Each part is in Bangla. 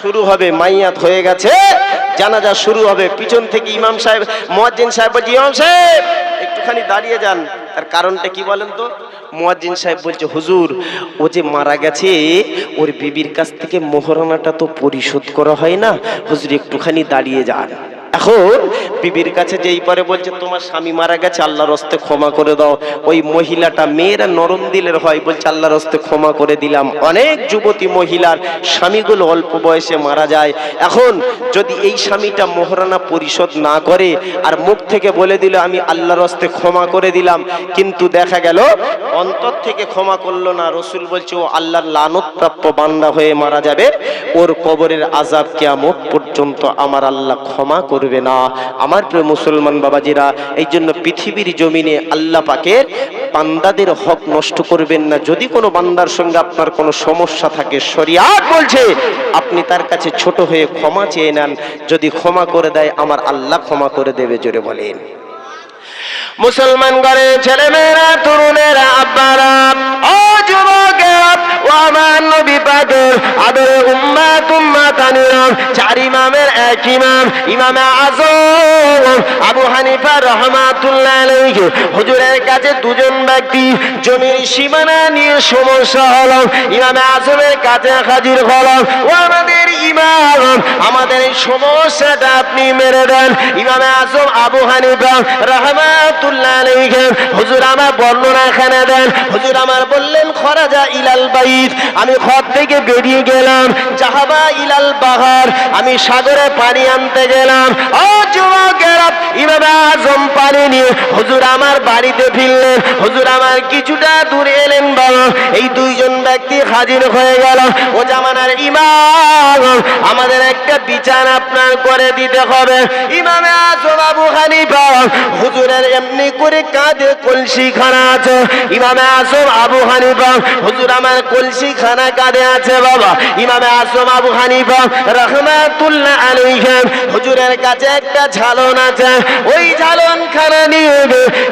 শুরু হবে, মাইয়াত হয়ে গেছে। জানাজা শুরু হবে। পিছন থেকে ইমাম সাহেব, মোয়াজ্জিন সাহেব বলছে, ইমাম সাহেব, একটুখানি দাঁড়িয়ে যান। তার কারণটা কি বলেন তো? মোয়াজ্জিন সাহেব বলছে, হুজুর, ও যে মারা গেছে, ওর বিবির কাছ থেকে মোহরানাটা তো পরিশোধ করা হয় না। হুজুর, একটুখানি দাঁড়িয়ে যান। এখন বিবির কাছে যেই পরে বলছে, তোমার স্বামী মারা গেছে, আল্লাহর হস্তে ক্ষমা করে দাও। ওই মহিলাটা মেয়েরা নরম দিলের হয়, বলছে, আল্লাহর হস্তে ক্ষমা করে দিলাম। অনেক যুবতী মহিলার স্বামীগুলো অল্প বয়সে মারা যায়। এখন যদি এই স্বামীটা মোহরানা পরিশোধ না করে আর মুখ থেকে বলে দিল, আমি আল্লাহর হস্তে ক্ষমা করে দিলাম। কিন্তু দেখা গেল, অন্তর থেকে ক্ষমা করল না। রসুল বলছে, ও আল্লাহর লানতপ্রাপ্য বান্দা হয়ে মারা যাবে। ওর কবরের আজাব কেয়ামত পর্যন্ত আমার আল্লাহ ক্ষমা করবে না। আমার প্রিয় মুসলমান বাবাজিরা, এই জন্য পৃথিবীর জমিনে আল্লাহ পাকের বান্দাদের হক নষ্ট করবেন না। যদি কোনো বান্দার সঙ্গে আপনার কোনো সমস্যা থাকে, শরিয়াত বলছে, আপনি তার কাছে ছোট হয়ে ক্ষমা চেয়ে নেন। যদি ক্ষমা করে দেয়, আমার আল্লাহ ক্ষমা করে দেবে, জোরে বলেন। মুসলমান ঘরে ছেলে মেয়েরা তরুণেরা, আব্বারা, ও যুবকেরা ও আমার নবী পাকের আদরে উম্মা তুম্মা তানিরাম চার ইমামের এক ইমাম, ইমামে আজম, আবু হানিফা রহমাতুল্লাহ আলাইহি। হুজুরের কাছে দুজন ব্যক্তি জমির সীমানা নিয়ে সমস্যা হলো, ইমামে আজমের কাছে হাজির হলো, ও আমাদের ইমাম, আমাদের এই সমস্যাটা আপনি মেরে দেন। ইমামে আজম, আবু হানিফা রহমাতুল্লাহ আলাইহি, হুজুর আমার বর্ণনা এখানে দেন। হুজুর আমার বললেন, খরাজা ইলাল বাইত আমি ঘর থেকে বেরিয়ে গেলাম জাহাবা ইলাল বাহার, আমি সাগরে পানি আনতে গেলাম। আজম পানি নিয়ে হুজুর আমার বাড়িতে ফিরলেন। হুজুর আমার কিছুটা দূরে এলেন বাবা, এই দুইজন ব্যক্তি হাজির হয়ে গেল। ও জামানার ইমাম, আমাদের একটা বিচার আপনার করে দিতে হবে। ইমামে আজম আবু হানিফা হুজুরের এমনি করে কাঁধে কলসি খানা আছে। ইমামে আজম আবু হানিফা, হুজুর আমার কলসি খানা কাঁধে আছে বাবা। ইমামে আজম আবু হানিফা রহমাতুল্লাহ আলাইহিম, হুজুরের কাছে একটা ঝালন আছে। ওই ঝালন খানা নিয়ে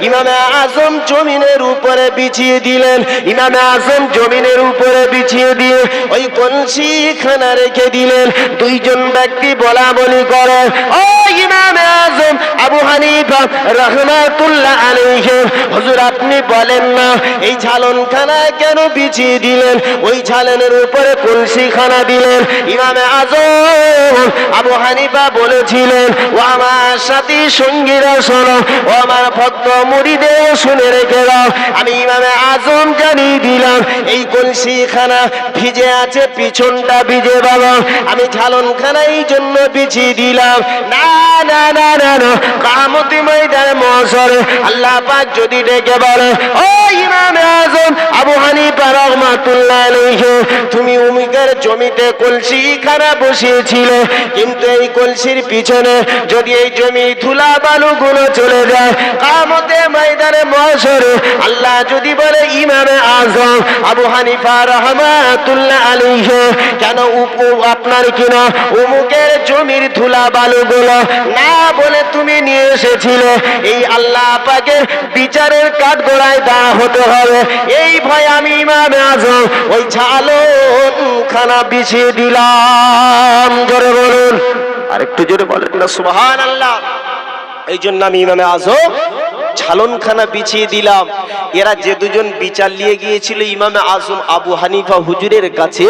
ইমামে আজম জমিনের উপরে বিছিয়ে দিলেন। ইমামে আজম জমিনের উপরে বিছিয়ে দিয়ে ওই কলসি খানা রেখে দিলেন। দুইজন ব্যক্তি বলা বলি করে, ও ইমামে আজম আবু হানিফা রহমাতুল্লাহ আলাইহি আপনি বলেন না, এই ঝালনখানা কেন বিছিয়ে দিলেন? ওই ঝালনের উপরে কলসি খানা দিলেন। ইমামে আজম আবু হানিফা বলেছিলেন, ও আমার সাথী সঙ্গীরা, শোনো, ও আমার ভক্ত মুড়িদের শুনে রেখে দাও। আমি ইমামে আজম জানিয়ে দিলাম, এই কলসি খানা ভিজে আছে, পিছনটা ভিজে বাবা। আমি ঝালনখানা এই জন্য বিছিয়ে দিলাম। না না না না কামতি ময়দানে মহাসরে আল্লাহ পাক যদি ডেকে বলে ও ইমামে আজম, আবু হানিফা রহমাতুল্লাহ তুমি উমিকের জমিতে কলসি বসিয়েছিলে, কিন্তু এই কলসির পিছনে যদি এই জমি ধুলা বালু গুলো চলে যায়, কামতে ময়দানে মহাসরে আল্লাহ যদি বলে, ইমামে আজম, আবু হানিফা রহমাতুল্লাহ আলাইহি, কেন উপ- আপনার কিনা? উমুকের জমির ধুলা বালুগুলো না বলে তুমি নিয়ে এসেছিলে। এই আল্লাহ পাকের বিচারের কাঠ গোড়ায় দাঁড়া হতে হবে। এই ভয় আমি ইমামে আজম, ওই ঝালো খানা বিছিয়ে দিলাম। জোরে বলুন। আর একটু জোরে বলেন না সুবহান আল্লাহ এই জন্য আমি ইমামে আজম ঝালনখানা বিছিয়ে দিলাম। এরা যে দুজন বিচার নিয়ে গিয়েছিল, ইমামে আজম আবু হানিফা হুজুরের কাছে,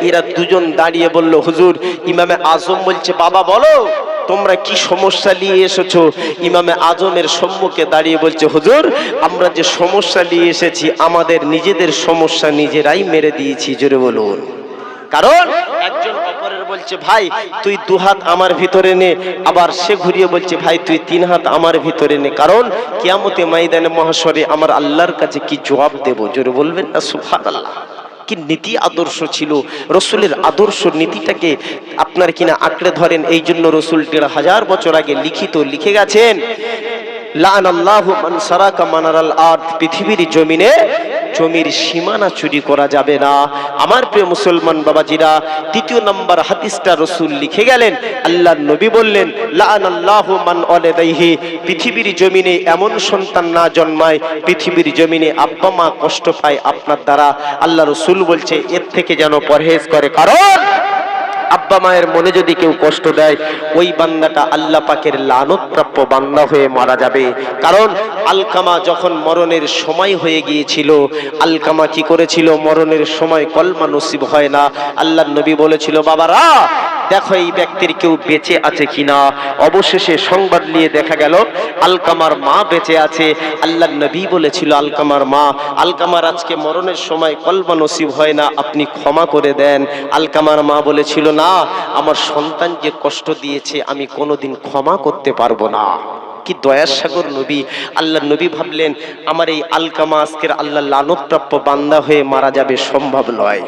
এরা দুজন দাঁড়িয়ে বলল, হুজুর, ইমামে আজম বলছে, বাবা, বলো, তোমরা কি সমস্যা নিয়ে এসেছ? ইমামে আজমের সম্মুখে দাঁড়িয়ে বলছে, হুজুর, আমরা যে সমস্যা নিয়ে এসেছি, আমাদের নিজেদের সমস্যা নিজেরাই মেরে দিয়েছি, জোরে বলুন। কারণ, একজন বলছে, ভাই, তুই দু হাত আমার ভিতরে নে। আবার সে ঘুরিয়ে বলছে, ভাই, তুই তিন হাত আমার ভিতরে নে। কারণ কিয়ামতে ময়দানে মহাশরে আমার আল্লাহর কাছে কি জবাব দেব? জোরে বলবেন না? সুফান আল্লাহ কি নীতি আদর্শ ছিল? রসুলের আদর্শ নীতিটাকে আপনার কিনা আঁকড়ে ধরেন? এই জন্য রসুল দেড় হাজার বছর আগে লিখিত লিখে গেছেন লান আল্লাহ মান সারাকা মানারাল আর্থ। পৃথিবীর জমিনে জমির সীমানা চুরি করা যাবে না। আমার প্রিয় মুসলমান বাবাজিরা, তৃতীয় নম্বর হাদিসটা রসুল লিখে গেলেন। আল্লাহ নবী বললেন লান পৃথিবীর জমিনে এমন সন্তান না জন্মায়, পৃথিবীর জমিনে আব্বা মা কষ্ট পায় আপনার দ্বারা। আল্লাহ রসুল বলছে, এর থেকে যেন পরহেজ করে, কারণ আব্বা মায়ের মনে যদি কেউ কষ্ট দেয়, ওই বান্দাটা আল্লাহ পাকের লানত প্রাপ্য বান্দা হয়ে মারা যাবে। কারণ আলকামা যখন মরণের সময় হয়ে গিয়েছিল, আলকামা কি করেছিল? মরণের সময় কলমা নসিব হয় না। আল্লাহ নবী বলেছিল, বাবারা দেখো এই ব্যক্তির কেউ বেঁচে আছে কিনা? অবশেষে সংবাদ নিয়ে দেখা গেল, আলকামার মা বেঁচে আছে। আল্লাহ নবী বলেছিল, আলকামার মা, আলকামার আজকে মরণের সময় কলমা নসিব হয় না, আপনি ক্ষমা করে দেন। আলকামার মা বলেছিল, না, আমার সন্তান যে কষ্ট দিয়েছে, আমি কোনোদিন ক্ষমা করতে পারব না। কি দয়ার সাগর নবী। আল্লাহ নবী ভাবলেন, আমার এই আলকামা আজকের আল্লাহ লানতপ্রাপ্য বান্দা হয়ে মারা যাবে, সম্ভব নয়।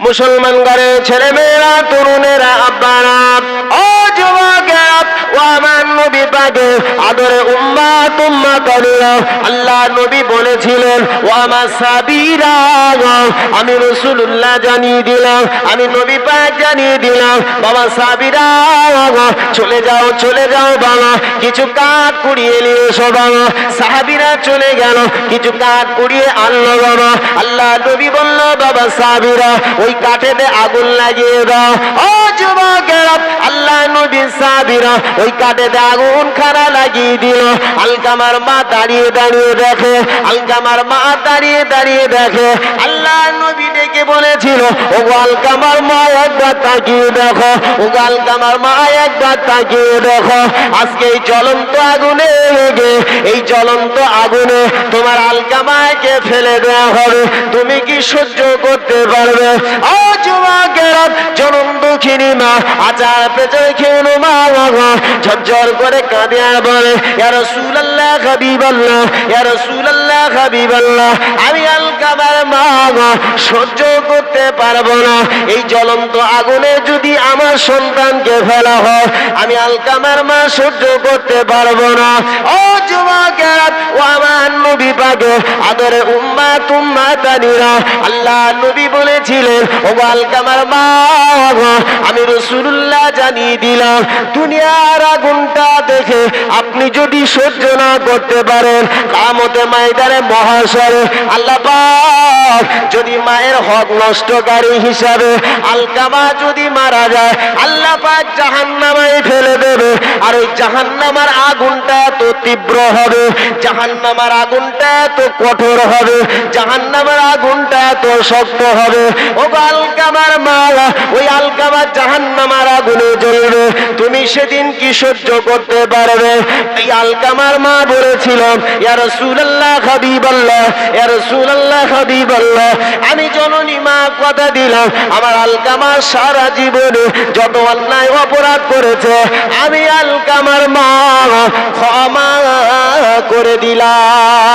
মুসলমান ঘরে ছেলে মেয়েরা তরুণেরা, আব্বারা, ও যুবকেরা ও আমার নবী পাকে আদরে উম্মা তুম্মা করিল নবী বলেছিলেন ও আমার সাবিরা আমি রসুল্লাহ জানিয়ে দিলাম, আমি নবী পাক জানিয়ে দিলাম, বাবা সাবিরা চলে যাও চলে যাও বাবা, কিছু কাঠ কুড়িয়ে নিয়ে এসো বাবা। সাহাবিরা চলে গেল, কিছু কাঠ কুড়িয়ে আনলো বাবা। আল্লাহ নবী বলল, বাবা সাবিরা, ওই কাঠেতে আগুন লাগিয়ে দাও। ও যুবকেরা, আল্লাহ ওই আগুন খানা লাগিয়ে দিল। আলকামার মা দাঁড়িয়ে দাঁড়িয়ে দেখে, আলকামার মা দাঁড়িয়ে দাঁড়িয়ে দেখে। আল্লাহ নবী ডেকে বলেছিল ও আলকামার মা, একবার তাকিয়ে দেখো। ও আলকামার মা, একবার তাকিয়ে দেখো। আজকে এই জ্বলন্ত আগুনে লেগে, এই জ্বলন্ত আগুনে তোমার আলকামাকে ফেলে দেওয়া হবে। তুমি কি সহ্য করতে পারবে? ও যুবকেরা, জনম দুঃখিনী মা আচার পেঁচে খেয়ে মা ঝরঝর করে কাঁদে ইয়ার আমি আলকামার মা সহ্য করতে পারব না। এই জ্বলন্ত আগুনে যদি আমার সন্তানকে ফেলা হয়, আমি আলকামার মা সহ্য করতে পারব না। ও যুবকেরা, ও আমার নবী আদরে উম্মা তুম্মা তানিরা আল্লাহ নবী বলেছিলেন, ও আলকামার মা আমি রসুল্লাহ জানিয়ে দিলাম, দুনিয়ার আগুনটা দেখে আপনি যদি সহ্য না করতে পারেন, কামতে আল্লাহ যদি মায়ের হক নষ্টকারী হিসাবে আলকামা যদি মারা যায়, আল্লাহ পাক জাহান্নামায় ফেলে দেবে, আর ওই জাহান্নামার আগুনটা তো তীব্র হবে, জাহান্নামার আগুনটা তো কঠোর হবে, জাহান্নামার আগুনটা তো শক্ত হবে। ও আলকামার মা ওই আলকামার জাহান্নামার আগুনে জ্বলবে, তুমি সেদিন কি সহ্য করতে পারবে? এই আলকামার মা বলেছিল ইয়া রাসূলুল্লাহ হাবিবাল্লাহ, ইয়া রাসূলুল্লাহ হাবিবাল্লাহ। আমি জননী মা কথা দিলাম, আমার আলকামার সারা জীবনে যত অন্যায় অপরাধ করেছে, আমি আলকামার মা ক্ষমা করে দিলাম।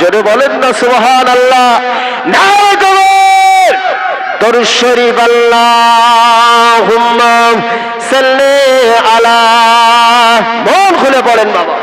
যদি বলেন না সুহান আল্লাহ শরীফ আল্লাহুম্মা সাল্লি আলা। মন খুলে পড়েন বাবা।